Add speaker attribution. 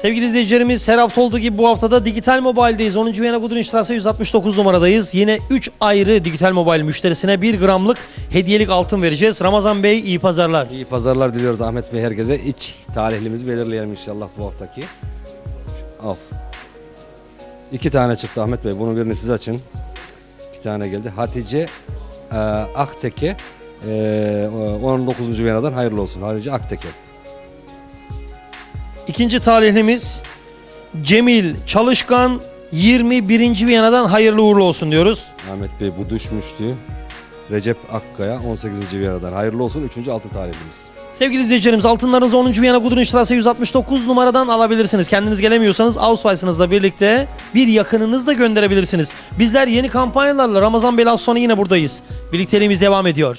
Speaker 1: Sevgili izleyicilerimiz her hafta olduğu gibi bu haftada Digital Mobile'deyiz. 10. Viyana Gudrunstrasse 169 numaradayız. Yine 3 ayrı Digital Mobile müşterisine 1 gramlık hediyelik altın vereceğiz. Ramazan Bey iyi pazarlar.
Speaker 2: İyi pazarlar diliyoruz Ahmet Bey herkese. İç tarihlimizi belirleyelim inşallah bu haftaki. Al. İki tane çıktı Ahmet Bey. Bunu birini siz açın. İki tane geldi. Hatice e, Akteke e, 19. Viyana'dan hayırlı olsun. Hatice Akteke.
Speaker 1: İkinci talihlimiz Cemil Çalışkan 21. Viyana'dan hayırlı uğurlu olsun diyoruz.
Speaker 2: Ahmet Bey bu düşmüştü. Recep Akkaya 18. Viyana'dan hayırlı olsun. Üçüncü altın tarihlimiz.
Speaker 1: Sevgili izleyicilerimiz altınlarınızı 10. Viyana Gudrunstrasse 169 numaradan alabilirsiniz. Kendiniz gelemiyorsanız Ausweis'ınızla birlikte bir yakınınız da gönderebilirsiniz. Bizler yeni kampanyalarla Ramazan Bey az sonra yine buradayız. Birlikteliğimiz devam ediyor.